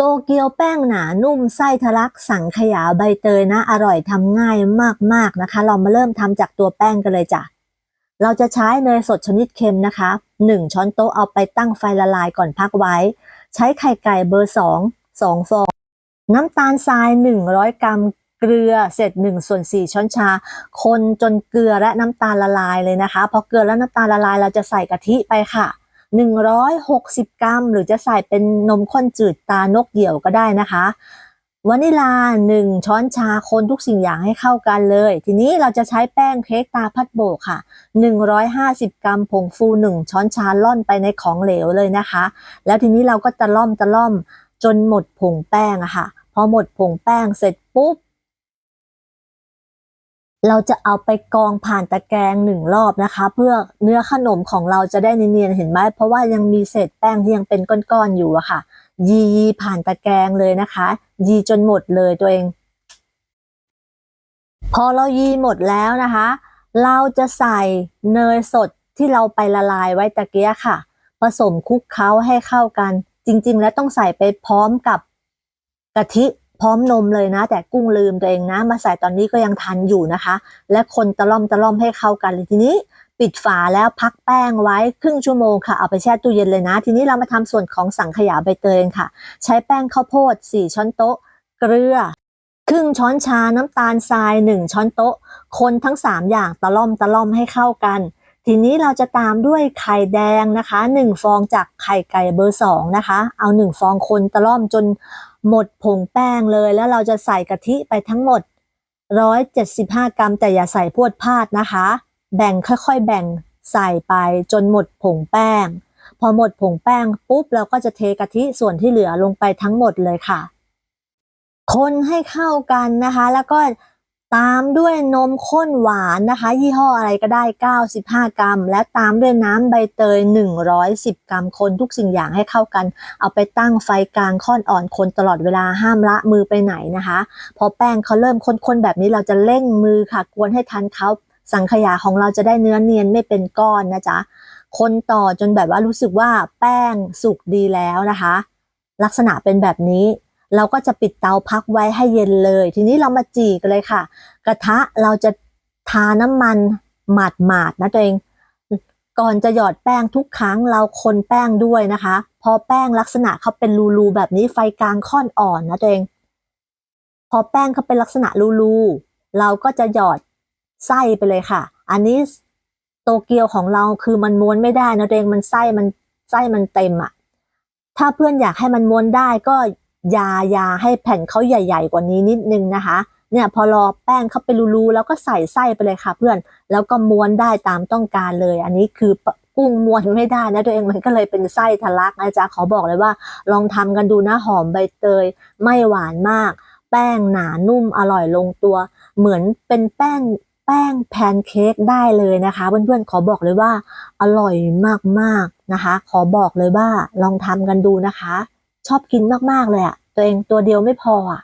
โตเกียวแป้งหนานุ่มไส้ทะลักสังขยาใบเตยนะ อร่อยทำง่ายมากๆนะคะ เรามาเริ่มทำจากตัวแป้งกันเลยจ้ะ เราจะใช้เนยสดชนิดเค็มนะคะ 1 ช้อนโต๊ะเอาไปตั้งไฟละลายก่อนพักไว้ ใช้ไข่ไก่เบอร์ 2 2 ฟอง น้ำตาลทราย 100 กรัมเกลือเศษ1ส่วน4ช้อนชา คนจนเกลือและน้ำตาลละลายเลยนะคะ พอเกลือและน้ำตาลละลายเราจะใส่กะทิไปค่ะ 160 กรัม หรือจะใส่เป็นนมข้นจืดตานกเหี่ยวก็ได้นะคะวานิลา 1 ช้อนชาคนทุกสิ่งอย่างให้เข้ากันเลย ทีนี้เราจะใช้แป้งเค้กตาพัดโบกค่ะ 150 กรัมผงฟู 1 ช้อนชาล่อนไปในของเหลวเลยนะคะ แล้วทีนี้เราก็จะล่อมจะล่อมจนหมดผงแป้งอะค่ะ พอหมดผงแป้งเสร็จปุ๊บ เราจะเอาไปกรองผ่านตะแกรงหนึ่งรอบนะคะ เพื่อเนื้อขนมของเราจะได้เนียนๆเห็นไหมเพราะว่ายังมีเศษแป้งที่ยังเป็นก้อนๆอยู่อะค่ะยีผ่านตะแกรงเลยนะคะ ยีจนหมดเลยตัวเอง พอเรายีหมดแล้วนะคะ เราจะใส่เนยสดที่เราไปละลายไว้ตะเกียค่ะ ผสมคลุกเคล้าให้เข้ากัน จริง ๆ แล้วต้องใส่ไปพร้อมกับกะทิ พร้อมนมเลยนะ แต่กุ้งลืมตัวเองนะ มาใส่ตอนนี้ก็ยังทันอยู่นะคะ และคนตะล่อมตะล่อมให้เข้ากันเลยทีนี้ปิดฝาแล้วพักแป้งไว้ครึ่งชั่วโมงค่ะเอาไปแช่ตู้เย็นเลยนะ ทีนี้เรามาทำส่วนของสังขยาใบเตยค่ะ ใช้แป้งข้าวโพด 4 ช้อนโต๊ะ เกลือ ครึ่งช้อนชาน้ำตาลทราย 1 ช้อนโต๊ะ คนทั้ง 3 อย่างตะล่อมตะล่อมให้เข้ากัน ทีนี้เราจะตามด้วยไข่แดงนะคะ1ฟองจากไข่ไก่เบอร์2นะคะ เอา 1 ฟองคนตะล่อมจนหมดผงแป้งเลย แล้วเราจะใส่กะทิไปทั้งหมด 175 กรัม แต่อย่าใส่พวดพลาดนะคะ แบ่งค่อยๆ แบ่งใส่ไปจนหมดผงแป้ง พอหมดผงแป้งปุ๊บเราก็จะเทกะทิส่วนที่เหลือลงไปทั้งหมดเลยค่ะ คนให้เข้ากันนะคะ แล้วก็ ตามด้วยนมข้นหวานนะคะ ยี่ห้ออะไรก็ได้ 95 กรัม และตามด้วยน้ำใบเตย 110 กรัม คนทุกสิ่งอย่างให้เข้ากัน เอาไปตั้งไฟกลางค่อนอ่อนคนตลอดเวลาห้ามละมือไปไหนนะคะ พอแป้งเขาเริ่มข้นๆแบบนี้เราจะเร่งมือค่ะ กวนให้ทันเขาสังขยาของเราจะได้เนื้อเนียนไม่เป็นก้อนนะจ๊ะ คนต่อจนแบบว่ารู้สึกว่าแป้งสุกดีแล้วนะคะ ลักษณะเป็นแบบนี้ เราก็จะปิดเตาพักไว้ให้เย็นเลย ทีนี้เรามาจีกันเลยค่ะ กระทะเราจะทาน้ำมันหมาดหมาดๆนะตัวเอง ก่อนจะหยอดแป้งทุกครั้งเราคนแป้งด้วยนะคะ พอแป้งลักษณะเขาเป็นรูๆแบบนี้ไฟกลางค่อนอ่อนนะตัวเอง พอแป้งเขาเป็นลักษณะรูๆเราก็จะหยอดไส้ไปเลยค่ะ อันนี้โตเกียวของเราคือมันม้วนไม่ได้นะตัวเองมันไส้มันไส้มันเต็มอะถ้าเพื่อนอยากให้มันม้วนได้ก็ ยายาให้แผ่นเขาใหญ่ ๆ กว่านี้นิดนึงนะคะ เนี่ยพอรอแป้งเข้าไปรูๆแล้วก็ใส่ไส้ไปเลยค่ะ เพื่อนแล้วก็ม้วนได้ตามต้องการเลย อันนี้คือกุ้งม้วนไม่ได้นะตัวเองมันก็เลยเป็นไส้ทะลักนะจ๊ะขอบอกเลยว่า ลองทำกันดูนะหอมใบเตย ไม่หวานมาก แป้งหนานุ่มอร่อยลงตัว เหมือนเป็นแป้งแป้งแพนเค้กได้เลยนะคะ เพื่อนๆขอบอกเลยว่า อร่อยมากๆนะคะ ขอบอกเลยว่าลองทำกันดูนะคะ ชอบกินมากๆเลยอะตัวเองตัวเดียวไม่พออะ